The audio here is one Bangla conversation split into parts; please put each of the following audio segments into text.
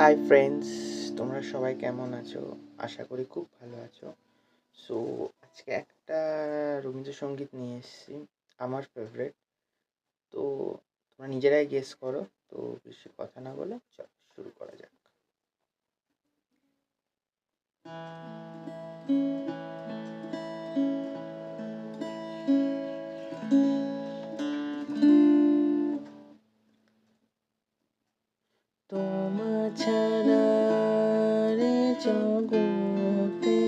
হাই ফ্রেন্ডস তোমরা সবাই কেমন আছো? আশা করি খুব ভালো আছো। সো আজকে একটা রবীন্দ্রসঙ্গীত নিয়ে এসেছি, আমার ফেভারেট তো, তোমরা নিজেরাই গেস করো। তো, বেশি কথা না বলে, চল, শুরু করা যাক। তোমা ছাড়া রে জগতে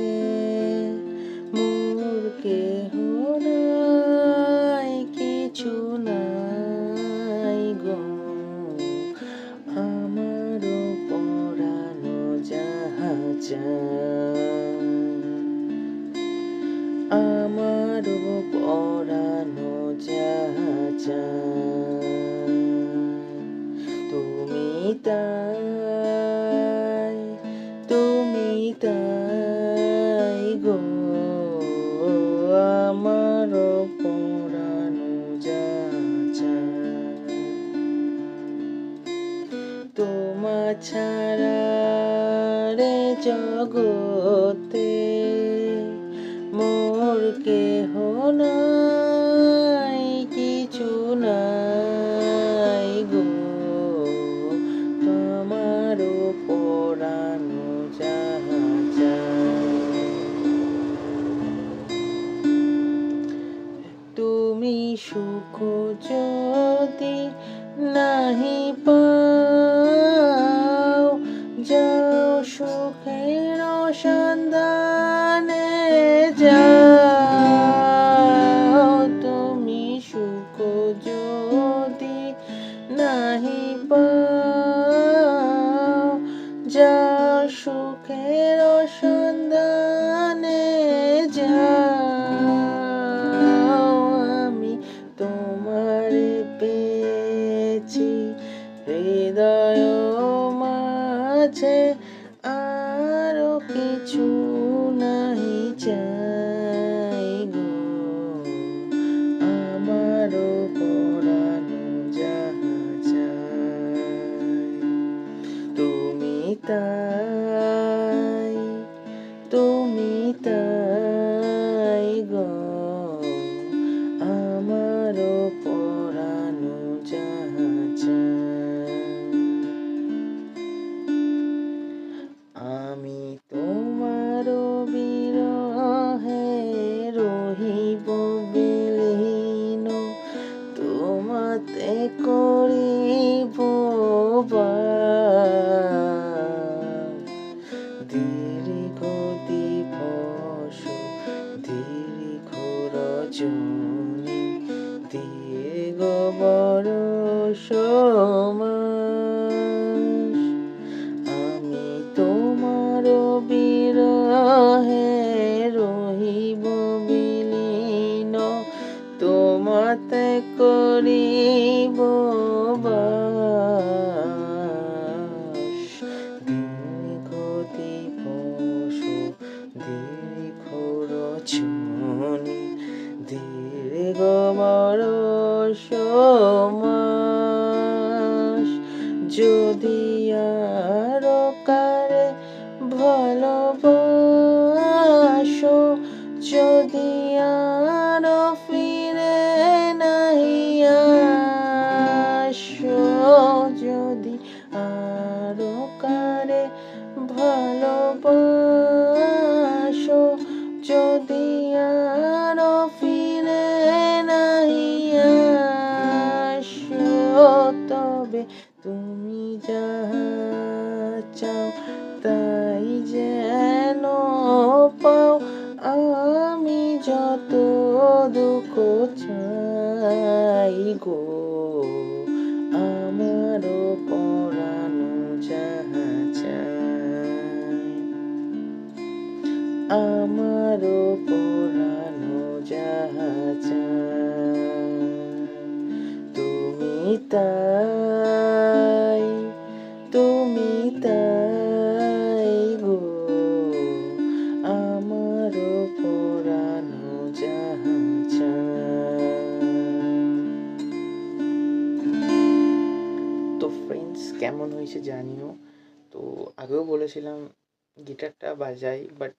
মোর কেহ নাই কিছু নাই গো। আমার পরানো যাহা তাই তুমি তাই গো আমার পরানো যা। তোমা ছাড়া রে জগতে মোর কেহ নাই সুখ যদি নাহি পাও যাও সুখের সন্ধানে। তুমি বরষ মাস। আমি তোমার বিরহে রহিব বিলীন তোমাতে করিব। দীর্ঘ দিবস দীর্ঘ যদি আর কারে ভালোবাসো যদি আর ফিরে নাহি আসো। যদি আর কারে ভালোবাসো যদি আর তবে তুমি তাই, তুমি তাই গো আমারও পরানো। তো ফ্রেন্ডস কেমন হয়েছে জানিও। তো আগেও বলেছিলাম, গিটারটা বাজাই but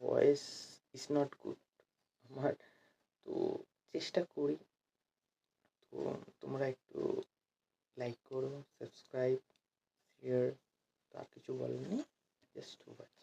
voice is not good আমার। তো চেষ্টা করি। তো তোমরা একটু লাইক করো সাবস্ক্রাইব শেয়ার আর কিছু বলেনি জাস্ট ওয়াচ